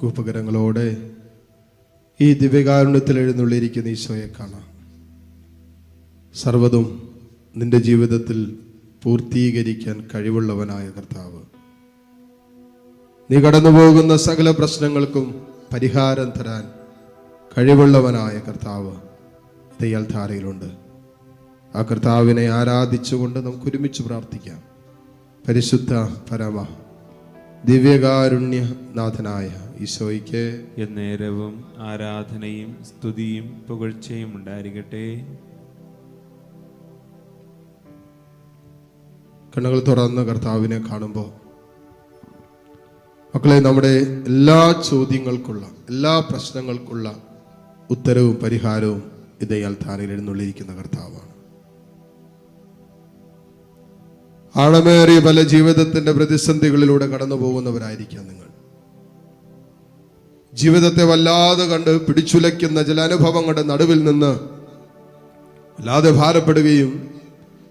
കൂപ്പകരങ്ങളോടെ ഈ ദിവ്യകാരുണ്യത്തിൽ എഴുന്നള്ളിയിരിക്കുന്ന ഈശോയെ കാണാം. സർവതും നിന്റെ ജീവിതത്തിൽ പൂർത്തീകരിക്കാൻ കഴിവുള്ളവനായ കർത്താവ്. നീ കടന്നു പോകുന്ന സകല പ്രശ്നങ്ങൾക്കും പരിഹാരം തരാൻ കഴിവുള്ളവനായ കർത്താവ് ദയാൽ ധാരയിലുണ്ട്. ആ കർത്താവിനെ ആരാധിച്ചുകൊണ്ട് നമുക്ക് ഒരുമിച്ച് പ്രാർത്ഥിക്കാം. പരിശുദ്ധ പരമ ദിവ്യകാരുണ്യനാഥനായ ഈശോയ്ക്ക് എന്നേരവും ആരാധനയും സ്തുതിയും പുകഴ്ചയും ഉണ്ടായിരിക്കട്ടെ. കണ്ണുകൾ തുറന്ന് കർത്താവിനെ കാണുമ്പോൾ മക്കളെ നമ്മുടെ എല്ലാ ചോദ്യങ്ങൾക്കുള്ള എല്ലാ പ്രശ്നങ്ങൾക്കുള്ള ഉത്തരവും പരിഹാരവും ഇതയാൽ ധാരയിൽ എഴുന്നള്ളിയിരിക്കുന്ന കർത്താവാണ്. ആഴമേറിയ പല ജീവിതത്തിന്റെ പ്രതിസന്ധികളിലൂടെ കടന്നു പോകുന്നവരായിരിക്കാം നിങ്ങൾ. ജീവിതത്തെ വല്ലാതെ കണ്ട് പിടിച്ചുലയ്ക്കുന്ന ചില അനുഭവങ്ങളുടെ നടുവിൽ നിന്ന് വല്ലാതെ ഭാരപ്പെടുകയും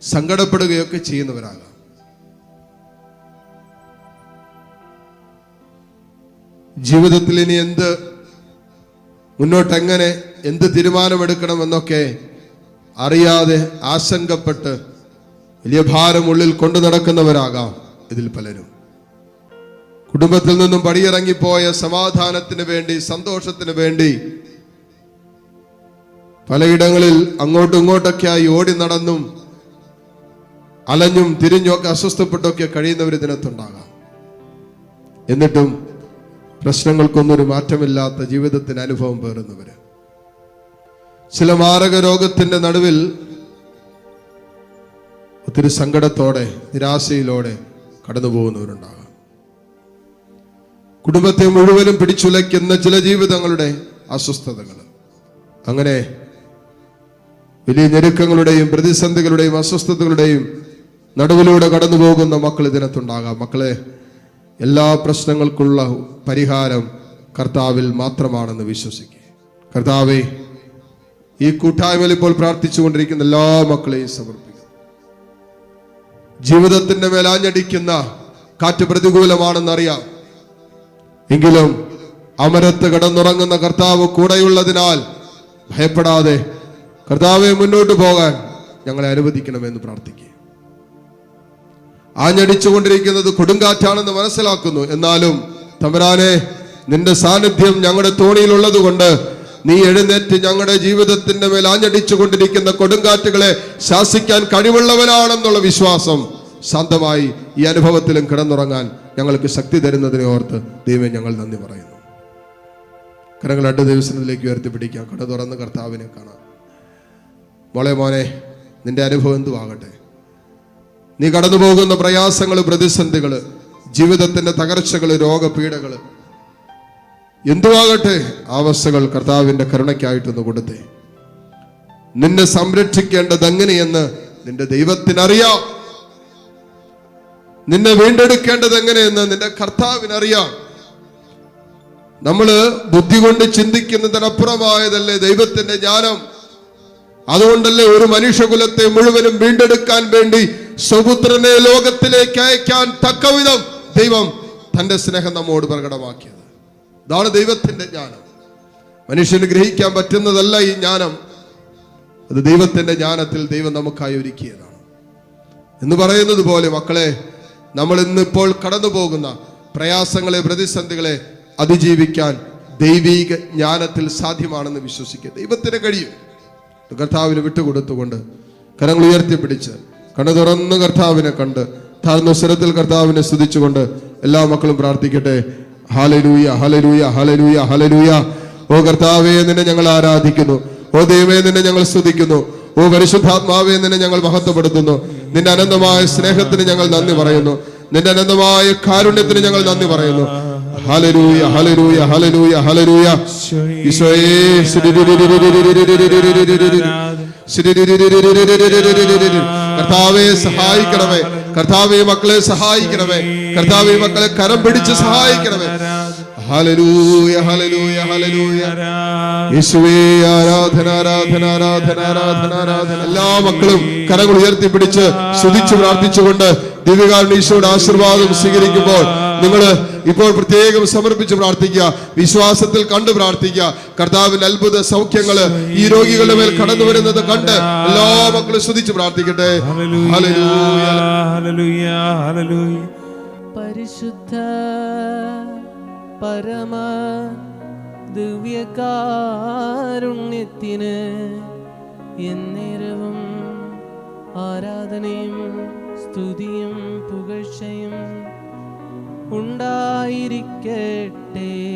സങ്കടപ്പെടുകയൊക്കെ ചെയ്യുന്നവരാകാം. ജീവിതത്തിൽ ഇനി എന്ത് മുന്നോട്ടെങ്ങനെ എന്ത് തീരുമാനമെടുക്കണമെന്നൊക്കെ അറിയാതെ ആശങ്കപ്പെട്ട് വലിയ ഭാരം ഉള്ളിൽ കൊണ്ടു നടക്കുന്നവരാകാം ഇതിൽ പലരും. കുടുംബത്തിൽ നിന്നും പടിയിറങ്ങിപ്പോയ സമാധാനത്തിന് വേണ്ടി സന്തോഷത്തിന് വേണ്ടി പലയിടങ്ങളിൽ അങ്ങോട്ടും ഇങ്ങോട്ടൊക്കെയായി ഓടി നടന്നും അലഞ്ഞും തിരിഞ്ഞുമൊക്കെ അസ്വസ്ഥപ്പെട്ടൊക്കെ കഴിയുന്നവർ ഇതിനകത്തുണ്ടാകാം. എന്നിട്ടും പ്രശ്നങ്ങൾക്കൊന്നും ഒരു മാറ്റമില്ലാത്ത ജീവിതത്തിന് അനുഭവം പേറുന്നവര്. ചില മാരക രോഗത്തിന്റെ നടുവിൽ ഒത്തിരി സങ്കടത്തോടെ നിരാശയിലോടെ കടന്നു പോകുന്നവരുണ്ടാകാം കുടുംബത്തെ മുഴുവനും പിടിച്ചുലയ്ക്കുന്ന ചില ജീവിതങ്ങളുടെ അസ്വസ്ഥതകൾ അങ്ങനെ വലിയ ഞെരുക്കങ്ങളുടെയും പ്രതിസന്ധികളുടെയും അസ്വസ്ഥതകളുടെയും നടുവിലൂടെ കടന്നു പോകുന്ന മക്കൾ ഇതിനകത്തുണ്ടാകാം. മക്കളെ എല്ലാ പ്രശ്നങ്ങൾക്കുള്ള പരിഹാരം കർത്താവിൽ മാത്രമാണെന്ന് വിശ്വസിക്കുക. കർത്താവെ ഈ കൂട്ടായ്മയിൽ ഇപ്പോൾ പ്രാർത്ഥിച്ചുകൊണ്ടിരിക്കുന്ന എല്ലാ മക്കളെയും സമർപ്പിക്കുന്നു ജീവിതത്തിന്റെ മേലാഞ്ഞടിക്കുന്ന കാറ്റ് പ്രതികൂലമാണെന്നറിയാം. എങ്കിലും അമരത്ത് കിടന്നുറങ്ങുന്ന കർത്താവ് കൂടെയുള്ളതിനാൽ ഭയപ്പെടാതെ കർത്താവെ മുന്നോട്ട് പോകാൻ ഞങ്ങളെ അനുവദിക്കണമെന്ന് പ്രാർത്ഥിക്കുക. ആഞ്ഞടിച്ചുകൊണ്ടിരിക്കുന്നത് കൊടുങ്കാറ്റാണെന്ന് മനസ്സിലാക്കുന്നു. എന്നാലും തമരാനെ നിന്റെ സാന്നിധ്യം ഞങ്ങളുടെ തോണിയിലുള്ളത് കൊണ്ട് നീ എഴുന്നേറ്റ് ഞങ്ങളുടെ ജീവിതത്തിന്റെ മേൽ ആഞ്ഞടിച്ചു കൊണ്ടിരിക്കുന്ന കൊടുങ്കാറ്റുകളെ ശാസിക്കാൻ കഴിവുള്ളവനാണെന്നുള്ള വിശ്വാസം ശാന്തമായി ഈ അനുഭവത്തിലും കിടന്നുറങ്ങാൻ ഞങ്ങൾക്ക് ശക്തി തരുന്നതിനെ ഓർത്ത് ദൈവം ഞങ്ങൾ നന്ദി പറയുന്നു. കരങ്ങൾ രണ്ട് ദിവസത്തിലേക്ക് ഉയർത്തിപ്പിടിക്കാം കട തുറന്ന് കർത്താവിനെ കാണാം. മോളെ മോനെ നിന്റെ അനുഭവം എന്തുവാകട്ടെ? നീ കടന്നു പോകുന്ന പ്രയാസങ്ങൾ പ്രതിസന്ധികൾ ജീവിതത്തിന്റെ തകർച്ചകൾ രോഗപീഠകൾ എന്തുവാകട്ടെ അവസ്ഥകൾ കർത്താവിന്റെ കരുണയ്ക്കായിട്ടൊന്ന് കൊടുത്തേ. നിന്നെ സംരക്ഷിക്കേണ്ടത് എങ്ങനെയെന്ന് നിന്റെ ദൈവത്തിനറിയാം. നിന്നെ വീണ്ടെടുക്കേണ്ടത് എങ്ങനെയെന്ന് നിന്റെ കർത്താവിനറിയാം. നമ്മൾ ബുദ്ധി കൊണ്ട് ചിന്തിക്കുന്നതിനപ്പുറമായതല്ലേ ദൈവത്തിന്റെ ജ്ഞാനം? അതുകൊണ്ടല്ലേ ഒരു മനുഷ്യകുലത്തെ മുഴുവനും വീണ്ടെടുക്കാൻ വേണ്ടി സ്വപുത്രനെ ലോകത്തിലേക്ക് അയക്കാൻ തക്കവിധം ദൈവം തന്റെ സ്നേഹം നമ്മോട് പ്രകടമാക്കിയത്. ഇതാണ് ദൈവത്തിന്റെ ജ്ഞാനം. മനുഷ്യന് ഗ്രഹിക്കാൻ പറ്റുന്നതല്ല ഈ ജ്ഞാനം. അത് ദൈവത്തിന്റെ ജ്ഞാനത്തിൽ ദൈവം നമുക്കായി ഒരുക്കിയതാണ്. എന്ന് പറയുന്നത് പോലെ മക്കളെ നമ്മൾ ഇന്നിപ്പോൾ കടന്നു പോകുന്ന പ്രയാസങ്ങളെ പ്രതിസന്ധികളെ അതിജീവിക്കാൻ ദൈവീക ജ്ഞാനത്തിൽ സാധ്യമാണെന്ന് വിശ്വസിക്കുക. ദൈവത്തിന് കഴിയും. കർത്താവിന് വിട്ടുകൊടുത്തുകൊണ്ട് കരങ്ങൾ ഉയർത്തിപ്പിടിച്ച് കണ്ണു തുറന്ന് കർത്താവിനെ കണ്ട് താഴ്ന്ന സ്വരത്തിൽ കർത്താവിനെ സ്തുതിച്ചുകൊണ്ട് എല്ലാ മക്കളും പ്രാർത്ഥിക്കട്ടെ. ഹാലലൂയ ഹലലൂയ ഹലലൂയ ഹലലൂയ ഓ കർത്താവേ നിന്നെ ഞങ്ങൾ ആരാധിക്കുന്നു ഓ ദൈവേ നിന്നെ ഞങ്ങൾ സ്തുതിക്കുന്നു ഓ പരിശുദ്ധാത്മാവേ നിന്നെ ഞങ്ങൾ മഹത്വപ്പെടുത്തുന്നു നിന്റെ അനന്തമായ സ്നേഹത്തിന് ഞങ്ങൾ നന്ദി പറയുന്നു നിന്റെ അനന്തമായ കാരുണ്യത്തിന് ഞങ്ങൾ നന്ദി പറയുന്നു ഹലരൂയ ഹലരൂയ ഹലരൂയ ഹലരൂയ ഈശോയേ കർത്താവെ സഹായിക്കണമേ കർത്താവെ മക്കളെ സഹായിക്കണമേ. കർത്താവെ മക്കളെ കരം പിടിച്ച് സഹായിക്കണമേ. ഹലലൂയ ഹലലൂയ ഹലലൂയ യേശുവേ ആരാധന ആരാധന ആരാധന ആരാധന ആരാധന. എല്ലാ മക്കളും കരങ്ങൾ ഉയർത്തിപ്പിടിച്ച് സ്തുതിച്ചു പ്രാർത്ഥിച്ചുകൊണ്ട് ദിവ്യകാരുടെ ഈശോയുടെ ആശീർവാദം സ്വീകരിക്കുമ്പോൾ നിങ്ങൾ ഇപ്പോൾ പ്രത്യേകം സമർപ്പിച്ച് പ്രാർത്ഥിക്കുക വിശ്വാസത്തിൽ കണ്ടു പ്രാർത്ഥിക്കുക. കർത്താവിന്റെ അത്ഭുത സൗഖ്യങ്ങൾ ഈ രോഗികളുടെ മേൽ കടന്നു വരുന്നത് കണ്ട് എല്ലാ മക്കളും സ്തുതിച്ച് പ്രാർത്ഥിക്കട്ടെ. ഹല്ലേലൂയ. ഹല്ലേലൂയ ഹല്ലേലൂയ. പരിശുദ്ധ പരമ ദിവ്യകാരുണ്യത്തിന് എന്നേരവും ആരാധനയും സ്തുതിയും പുകഴ്ചയും ഉണ്ടായിരിക്കട്ടെ.